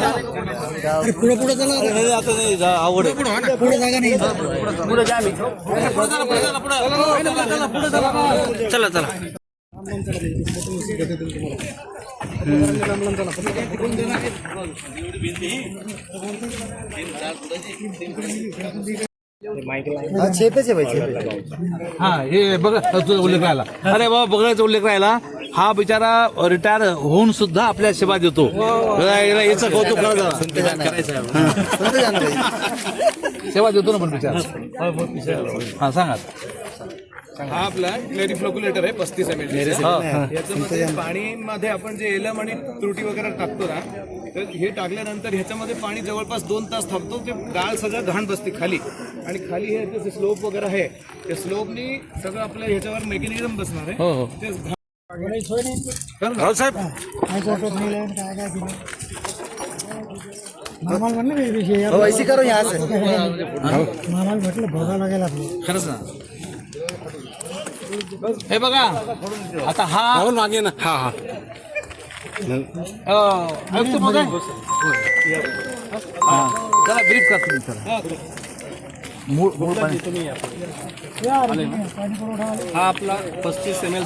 पुढे पुढे चला. आता नाही जा- आवड आहे. पुढे जागा नाही चला चला हा हे बघा तुझा उल्लेख राहिला. अरे बाबा बघायचा उल्लेख राहिला. हा बिचारा रिटायर होऊन सुद्धा आपल्या सेवा देतो याचं कौतुक करा जरा. सेवा देतो ना पण बिचारा. हा सांगा. हा आपला क्लेरी फ्लोक्युलेटर आहे पस्तीस एम एल याच्यामध्ये पाणीमध्ये आपण जे एलम आणि त्रुटी वगैरे टाकतो ना तर हे टाकल्यानंतर ह्याच्यामध्ये पाणी जवळपास दोन तास थांबतो ते गाळ सगळं घाण बसते खाली. आणि खाली हे स्लोप वगैरे आहे त्या स्लोपनी सगळं आपल्या ह्याच्यावर मेकॅनिझम बसणार आहे. रावसाहेब मामाला म्हणलं मी विषय यार. मामाला म्हटलं बघावं लागेल आपलं खरंच ना. हे बघा आता हा मागे ना. हा हा. आयुक्त महोदय हा चला ब्रीफ करा तुम्ही चला मूळ मूळ पाणी. हा आपला पस्तीस एम एल